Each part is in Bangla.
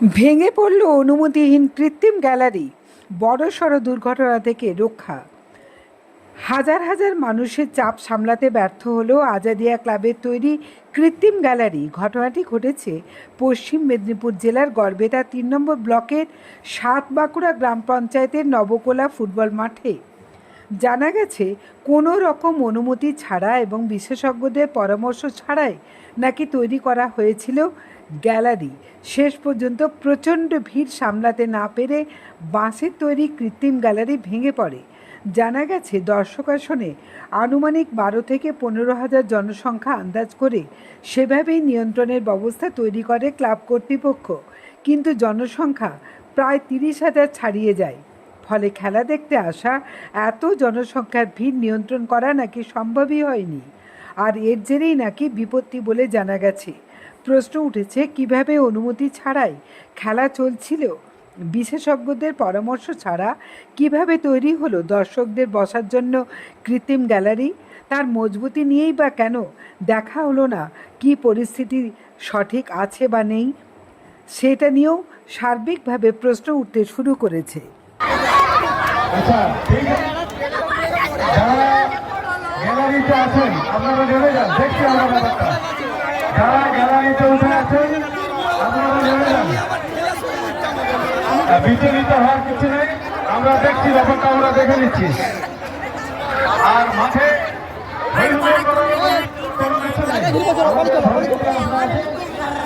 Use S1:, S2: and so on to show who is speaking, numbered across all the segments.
S1: ভেঙে পড়ল অনুমতিহীন কৃত্রিম গ্যালারি বড়সড় দুর্ঘটনা থেকে রক্ষা। হাজার হাজার মানুষের চাপ সামলাতে ব্যর্থ হলো আজাদিয়া ক্লাবের তৈরি কৃত্রিম গ্যালারি। ঘটনাটি ঘটেছে পশ্চিম মেদিনীপুর জেলার গড়বেতা তিন নম্বর ব্লকের সাত বাঁকুড়া গ্রাম পঞ্চায়েতের নবকোলা ফুটবল মাঠে। জানা গেছে, কোনো রকম অনুমতি ছাড়া এবং বিশেষজ্ঞদের পরামর্শ ছাড়াই নাকি তৈরি করা হয়েছিল গ্যালারি। শেষ পর্যন্ত প্রচণ্ড ভিড় সামলাতে না পেরে বাঁশের তৈরি কৃত্রিম গ্যালারি ভেঙে পড়ে। জানা গেছে দর্শক আসনে আনুমানিক বারো থেকে পনেরো হাজার জনসংখ্যা আন্দাজ করে সেভাবেই নিয়ন্ত্রণের ব্যবস্থা তৈরি করে ক্লাব কর্তৃপক্ষ। কিন্তু জনসংখ্যা প্রায় তিরিশ হাজার ছাড়িয়ে যায়। ফলে খেলা দেখতে আসা এত জনসংখ্যার ভিড় নিয়ন্ত্রণ করা নাকি সম্ভবই হয়নি। আর এর জেরেই নাকি বিপত্তি বলে জানা গেছে। প্রশ্ন উঠেছে, কীভাবে অনুমতি ছাড়াই খেলা চলছিল? বিশেষজ্ঞদের পরামর্শ ছাড়া কীভাবে তৈরি হলো দর্শকদের বসার জন্য কৃত্রিম গ্যালারি? তার মজবুতি নিয়েই বা কেন দেখা হলো না? কি পরিস্থিতি সঠিক আছে বা নেই? সেটা নিয়েও সার্বিকভাবে প্রশ্ন উঠতে শুরু করেছে।
S2: আচ্ছা আপনারা দেখছি আমরা ব্যাপারটা। যারা গ্যালারিতে উঠে আছেন বিচলিত হওয়ার কিছু নেই। আমরা দেখছি ব্যাপারটা আমরা দেখে নিচ্ছি। আর মাঠে।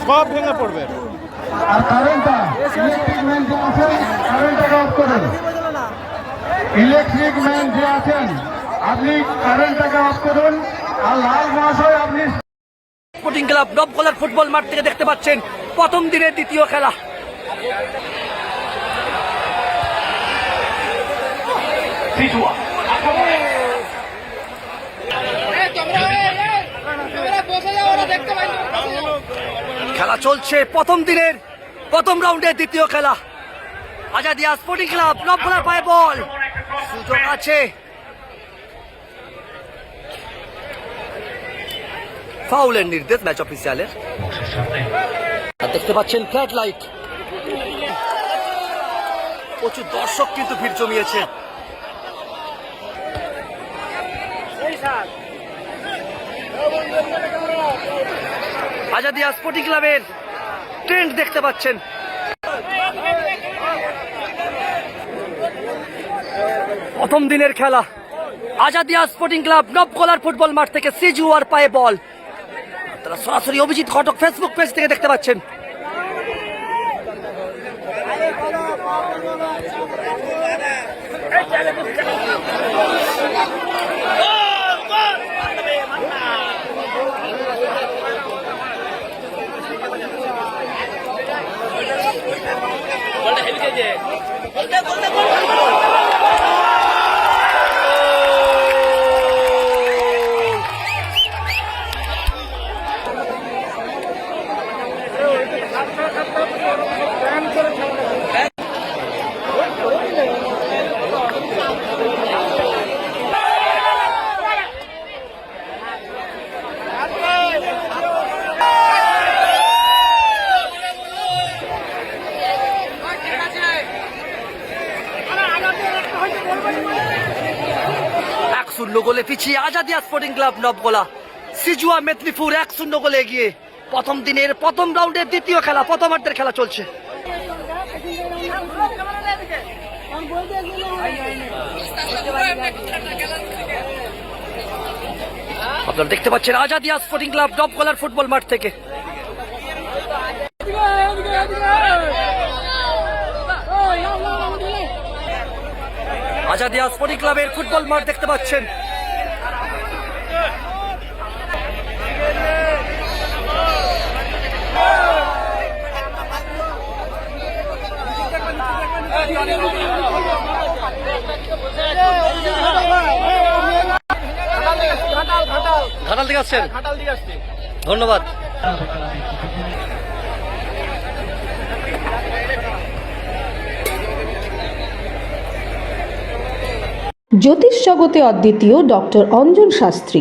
S3: সব ভেঙে পড়বে।
S2: আর কারেন্টটা ইলেকট্রিক ম্যান যে আছেন কারেন্টটাকে অফ করেন ইলেকট্রিক ম্যান যে আছেন আপনি কারেন্টটাকে অফ করুন আর লাল মহাশয় আপনি
S4: স্পোর্টিং ক্লাব নবকলার ফুটবল মাঠ থেকে দেখতে পাচ্ছেন প্রথম দিনের দ্বিতীয় খেলা। খেলা চলছে প্রথম দিনের, প্রথম রাউন্ডের দ্বিতীয় খেলা। আজাদিয়া স্পোর্টিং ক্লাব নবকলার পায়ে বল সুযোগ আছে। ফাউলের নির্দেশ ম্যাচ অফিসিয়ালের দেখতে পাচ্ছেন ফ্ল্যাট লাইট প্রচুর দর্শক কিন্তু ভিড় জমিয়েছে। আজাদিয়া স্পোর্টিং ক্লাবের ট্রেন্ড দেখতে পাচ্ছেন। প্রথম দিনের খেলা। আজাদিয়া স্পোর্টিং ক্লাব নবকলার ফুটবল মাঠ থেকে সিজুয়ার পায়ে বল। তারা সরাসরি অভিজিৎ ঘটক ফেসবুক পেজ থেকে দেখতে পাচ্ছেন এক শূন্য গোলে পিছিয়ে আজাদিয়া স্পোর্টিং ক্লাব নবগোলা। সিজুয়া মেদিনীপুর এক শূন্য গোলে এগিয়ে। প্রথম দিনের প্রথম রাউন্ডের দ্বিতীয় খেলা, প্রথমার্ধের খেলা চলছে। আপনারা দেখতে পাচ্ছেন আজাদিয়া স্পোর্টিং ক্লাব নবগোলার ফুটবল মাঠ থেকে। আজাদিয়া স্পোর্টিং ক্লাবের ফুটবল মাঠ দেখতে পাচ্ছেন। ঘাটাল থেকে আসছেন? ধন্যবাদ।
S5: জ্যোতিষ জগতে অদ্বিতীয় ডক্টর অঞ্জন শাস্ত্রী।